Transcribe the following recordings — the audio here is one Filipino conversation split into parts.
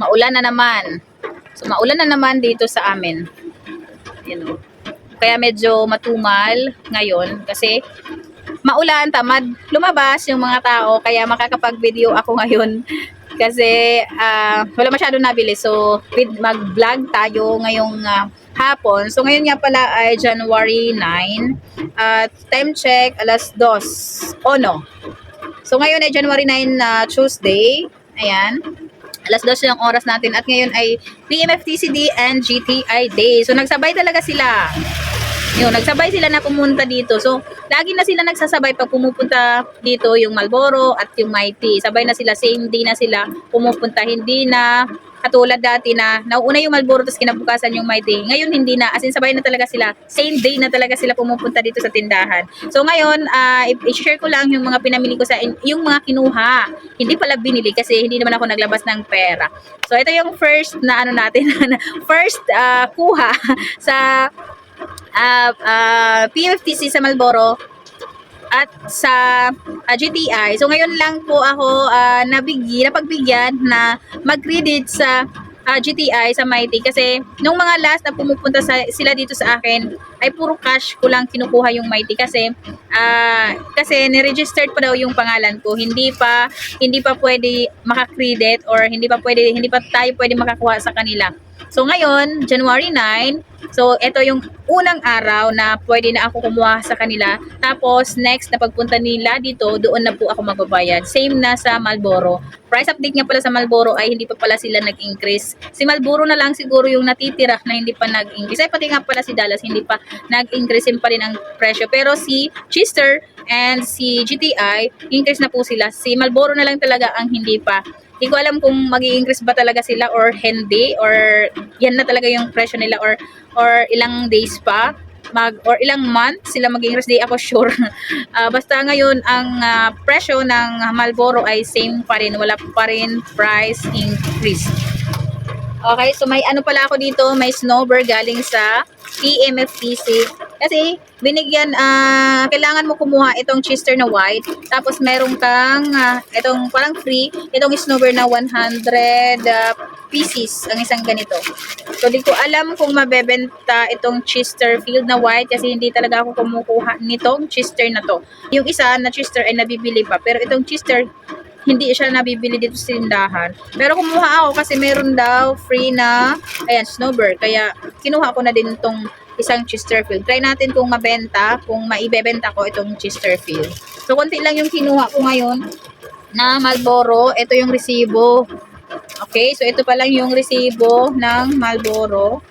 maulan na naman. So, maulan na naman dito sa amin. Yun, oh. Kaya medyo matumal ngayon kasi maulan, tamad lumabas yung mga tao. Kaya makakapag-video ako ngayon kasi ah, wala masyado nabili. So, mag-vlog tayo ngayong ah, hapon. So, ngayon nga pala ay January 9. At time check, alas 2. O no. So, ngayon ay January 9 na Tuesday. Ayan. Alas 2 yung oras natin. At ngayon ay PMFTCD and GTI Day. So, nagsabay talaga sila. Yun, nagsabay sila na pumunta dito. So, lagi na sila nagsasabay pag pumupunta dito yung Malboro at yung Mighty. Sabay na sila, same day na sila pumupunta. Hindi na katulad dati na nauuna yung Malboro tapos kinabukasan yung Mighty. Ngayon hindi na, as in sabay na talaga sila. Same day na talaga sila pumupunta dito sa tindahan. So ngayon, ah, i- i-share ko lang yung mga pinamili ko sa yung mga kinuha. Hindi pala binili kasi hindi naman ako naglabas ng pera. So ito yung first na ano natin, first ah, kuha sa uh, uh, PFTC sa Malboro at sa ah, GTI. So ngayon lang po ako uh, nabigyan, napagbigyan na mag-credit sa ah, GTI sa Mighty. Kasi nung mga last na pumupunta sa, sila dito sa akin ay puro cash ko lang kinukuha yung Mighty. Kasi ah kasi ni-registered pa daw yung pangalan ko. Hindi pa hindi pa pwede maka-credit or hindi pa pwede hindi pa tayo pwede makakuha sa kanila So ngayon, January 9, so ito yung unang araw na pwede na ako kumuha sa kanila. Tapos next na pagpunta nila dito, doon na po ako magbabayad. Same na sa Malboro. Price update nga pala sa Malboro ay hindi pa pala sila nag-increase. Si Malboro na lang siguro yung natitira na hindi pa nag-increase. Ay pati nga pala si Dallas hindi pa nag-increase pa rin ang presyo. Pero si Chester and si GTI, increase na po sila. Si Malboro na lang talaga ang hindi pa. Hindi ko alam kung mag increase ba talaga sila or hindi or yan na talaga yung presyo nila or or ilang days pa mag or ilang month sila mag increase di ako sure. Ah, basta ngayon ang ah, presyo ng Marlboro ay same pa rin, wala pa rin price increase. Okay, so may ano pala ako dito, may snowbird galing sa PMFTC. Kasi binigyan, ah kailangan mo kumuha itong Chester na white. Tapos meron kang, ah, itong parang free, itong snowbird na 100 ah, pieces, ang isang ganito. So, di ko alam kung mabebenta itong Chesterfield na white kasi hindi talaga ako kumukuha nitong Chester na to. Yung isa na Chester ay nabibili pa. Pero itong Chester, hindi siya nabibili dito sa tindahan. Pero kumuha ako kasi meron daw free na, ayan, snowbird. Kaya kinuha ko na din itong isang Chesterfield. Try natin kung mabenta, kung maibebenta ko itong Chesterfield. So, konti lang yung kinuha ko ngayon na Marlboro. Ito yung resibo. Okay, so ito pa lang yung resibo ng Marlboro.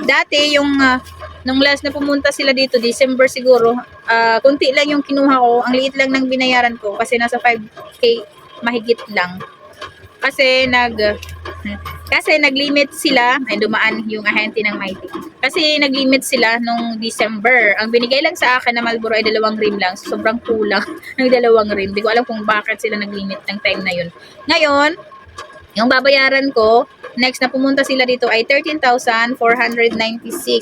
Dati yung ah, nung last na pumunta sila dito, December siguro, ah konti lang yung kinuha ko. Ang liit lang ng binayaran ko kasi nasa 5k mahigit lang. Kasi nag kasi nag-limit sila, ay dumaan yung ahente ng Mighty. Kasi nag-limit sila nung December. Ang binigay lang sa akin na Marlboro ay dalawang rim lang. So, sobrang kulang ng dalawang rim. Di ko alam kung bakit sila nag-limit ng time na yun. Ngayon, yung babayaran ko, next na pumunta sila dito ay 13,496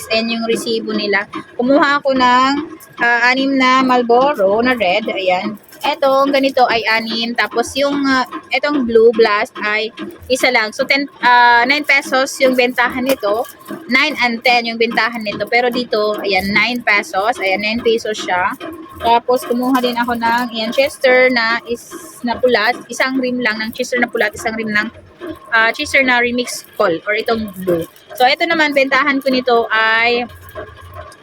and yung resibo nila. Kumuha ako ng ah, anim na Marlboro na red, ayan. Etong ganito ay anim, tapos yung ah, etong blue blast ay isa lang. So 10 ah, 9 pesos yung bentahan nito, 9 and 10 yung bentahan nito. Pero dito, ayan 9 pesos, ayan 9 pesos siya. Tapos kumuha din ako ng ayan, Chester na is na pulat, isang rim lang ng Chester na pulat, isang rim ng ah, Chester na remix call or itong blue. So ito naman bentahan ko nito ay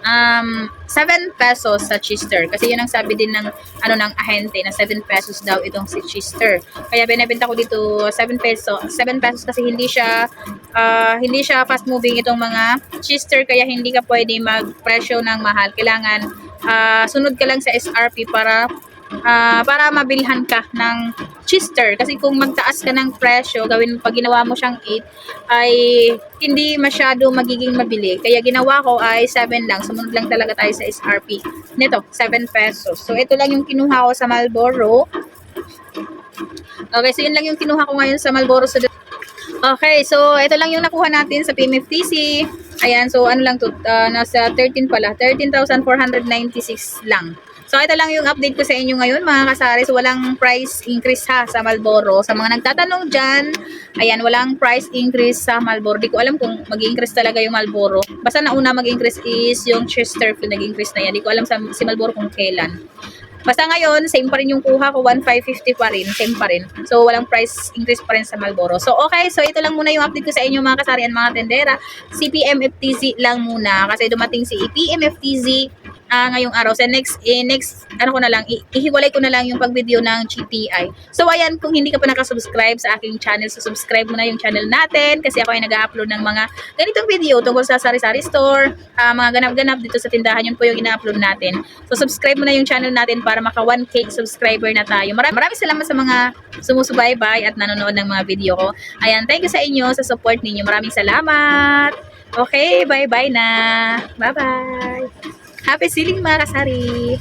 um 7 pesos sa Chester kasi yun ang sabi din ng ano ng ahente na 7 pesos daw itong si Chester. Kaya binebenta ko dito 7 pesos. 7 pesos kasi hindi siya ah, hindi siya fast moving itong mga Chester kaya hindi ka pwede magpresyo ng mahal. Kailangan ah, sunod ka lang sa SRP para ah, para mabilhan ka ng Chester. Kasi kung magtaas ka ng presyo, gawin pag ginawa mo siyang 8, ay hindi masyado magiging mabili. Kaya ginawa ko ay 7 lang. Sumunod lang talaga tayo sa SRP. Nito, 7 pesos. So, ito lang yung kinuha ko sa Marlboro. Okay, so yun lang yung kinuha ko ngayon sa Marlboro. So, Okay, so ito lang yung nakuha natin sa PMFTC. Ayan, so ano lang to, ah, nasa 13 pala, 13,496 lang. So, ito lang yung update ko sa inyo ngayon, mga kasaris. Walang price increase ha sa Malboro. Sa mga nagtatanong dyan, ayan, walang price increase sa Malboro. Di ko alam kung mag-increase talaga yung Malboro. Basta na una mag-increase is yung Chesterfield nag-increase na yan. Di ko alam sa si Malboro kung kailan. Basta ngayon, same pa rin yung kuha ko, 1,550 pa rin, same pa rin. So, walang price increase pa rin sa Malboro. So, okay, so ito lang muna yung update ko sa inyo mga kasarian, mga tendera. Si PMFTZ lang muna kasi dumating si PMFTZ ah ngayong araw. So, next, eh, next, ano ko na lang, ihiwalay ko na lang yung pag-video ng GTI. So, ayan, kung hindi ka pa nakasubscribe sa aking channel, so subscribe mo na yung channel natin kasi ako ay nag-upload ng mga ganitong video tungkol sa sari-sari store, ah, mga ganap-ganap dito sa tindahan, yun po yung ina-upload natin. So, subscribe mo na yung channel natin para maka 1K subscriber na tayo. Maraming, maraming salamat sa mga sumusubaybay at nanonood ng mga video ko. Ayan, thank you sa inyo sa support ninyo. Maraming salamat. Okay, bye-bye na. Bye-bye. Happy ceiling mga kasari.